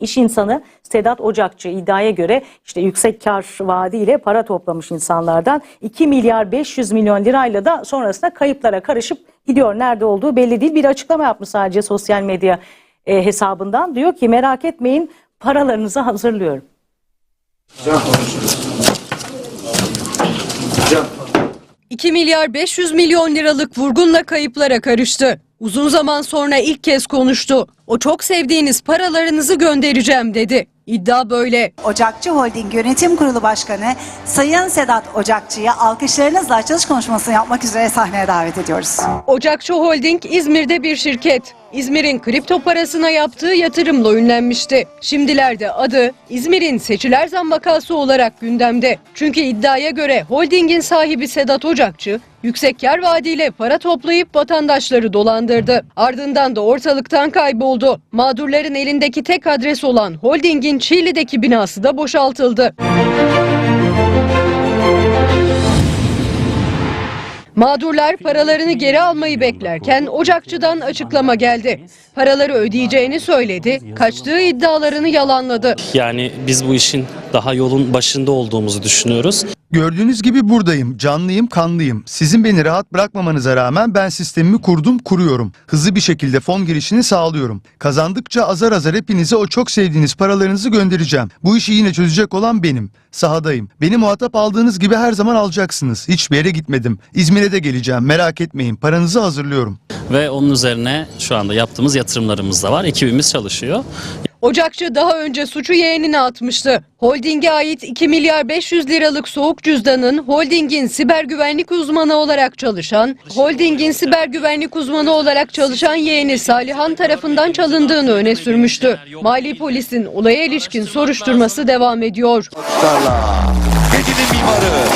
İş insanı Sedat Ocakçı iddiaya göre işte yüksek kar vaadiyle para toplamış insanlardan 2 milyar 500 milyon lirayla da sonrasında kayıplara karışıp gidiyor. Nerede olduğu belli değil. Bir açıklama yapmış sadece sosyal medya e, hesabından. Diyor ki merak etmeyin paralarınızı hazırlıyorum. Can konuşuruz. Can. 2 milyar 500 milyon liralık vurgunla kayıplara karıştı. Uzun zaman sonra ilk kez konuştu. O çok sevdiğiniz paralarınızı göndereceğim dedi. İddia böyle. Ocakçı Holding Yönetim Kurulu Başkanı Sayın Sedat Ocakçı'ya alkışlarınızla açılış konuşmasını yapmak üzere sahneye davet ediyoruz. Ocakçı Holding İzmir'de bir şirket. İzmir'in kripto parasına yaptığı yatırımla ünlenmişti. Şimdilerde adı İzmir'in seçiler zam vakası olarak gündemde. Çünkü iddiaya göre holdingin sahibi Sedat Ocakçı yüksek kar vaadiyle para toplayıp vatandaşları dolandırdı. Ardından da ortalıktan kayboldu. Mağdurların elindeki tek adres olan holdingin Çiğli'deki binası da boşaltıldı. Mağdurlar paralarını geri almayı beklerken Ocakçı'dan açıklama geldi. Paraları ödeyeceğini söyledi, kaçtığı iddialarını yalanladı. Yani biz bu işin daha yolun başında olduğumuzu düşünüyoruz. Gördüğünüz gibi buradayım, canlıyım, kanlıyım. Sizin beni rahat bırakmamanıza rağmen ben sistemimi kurdum, kuruyorum. Hızlı bir şekilde fon girişini sağlıyorum. Kazandıkça azar azar hepinize o çok sevdiğiniz paralarınızı göndereceğim. Bu işi yine çözecek olan benim. Sahadayım. Beni muhatap aldığınız gibi her zaman alacaksınız. Hiçbir yere gitmedim. İzmir'e de geleceğim. Merak etmeyin. Paranızı hazırlıyorum. Ve onun üzerine şu anda yaptığımız yatırımlarımız da var. Ekibimiz çalışıyor. Ocakçı daha önce suçu yeğenine atmıştı. Holding'e ait 2 milyar 500 liralık soğuk cüzdanın holdingin siber güvenlik uzmanı olarak çalışan, holdingin siber güvenlik uzmanı olarak çalışan yeğeni Salihan tarafından çalındığını öne sürmüştü. Mali polisin olaya ilişkin soruşturması devam ediyor. Tarla. Gecenin mimarı.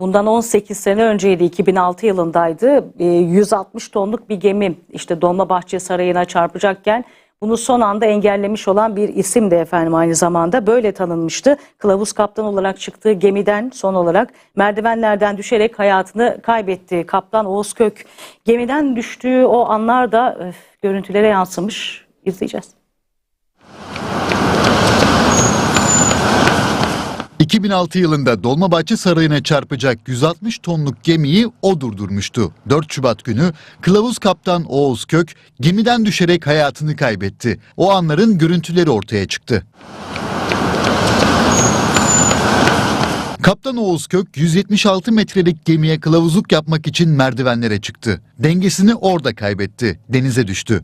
Bundan 18 sene önceydi 2006 yılındaydı. Ee, 160 tonluk bir gemi işte Dolmabahçe Sarayı'na çarpacakken bunu son anda engellemiş olan bir isim de efendim aynı zamanda böyle tanınmıştı. Kılavuz kaptan olarak çıktığı gemiden son olarak merdivenlerden düşerek hayatını kaybetti. Kaptan Oğuz Kök gemiden düştüğü o anlar da öf, görüntülere yansımış. İzleyeceğiz. 2006 yılında Dolmabahçe Sarayı'na çarpacak 160 tonluk gemiyi o durdurmuştu. 4 Şubat günü kılavuz kaptan Oğuz Kök gemiden düşerek hayatını kaybetti. O anların görüntüleri ortaya çıktı. Kaptan Oğuz Kök 176 metrelik gemiye kılavuzluk yapmak için merdivenlere çıktı. Dengesini orada kaybetti. Denize düştü.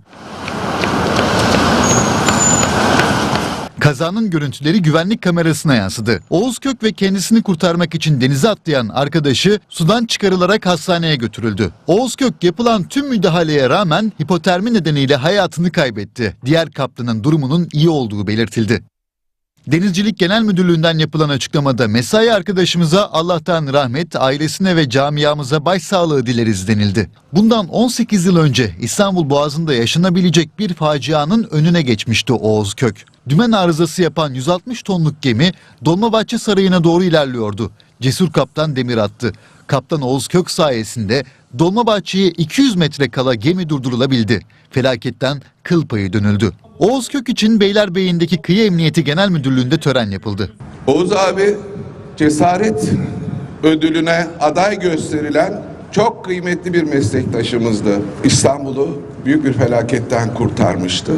Kazanın görüntüleri güvenlik kamerasına yansıdı. Oğuz Kök ve kendisini kurtarmak için denize atlayan arkadaşı sudan çıkarılarak hastaneye götürüldü. Oğuz Kök yapılan tüm müdahaleye rağmen hipotermi nedeniyle hayatını kaybetti. Diğer kaptanın durumunun iyi olduğu belirtildi. Denizcilik Genel Müdürlüğü'nden yapılan açıklamada mesai arkadaşımıza Allah'tan rahmet, ailesine ve camiamıza başsağlığı dileriz denildi. Bundan 18 yıl önce İstanbul Boğazı'nda yaşanabilecek bir facianın önüne geçmişti Oğuz Kök. Dümen arızası yapan 160 tonluk gemi Dolmabahçe Sarayı'na doğru ilerliyordu. Cesur kaptan demir attı. Kaptan Oğuz Kök sayesinde Dolmabahçe'ye 200 metre kala gemi durdurulabildi. Felaketten kıl payı dönüldü. Oğuz Kök için Beylerbeyi'ndeki Kıyı Emniyeti Genel Müdürlüğü'nde tören yapıldı. Oğuz abi cesaret ödülüne aday gösterilen çok kıymetli bir meslektaşımızdı. İstanbul'u büyük bir felaketten kurtarmıştı.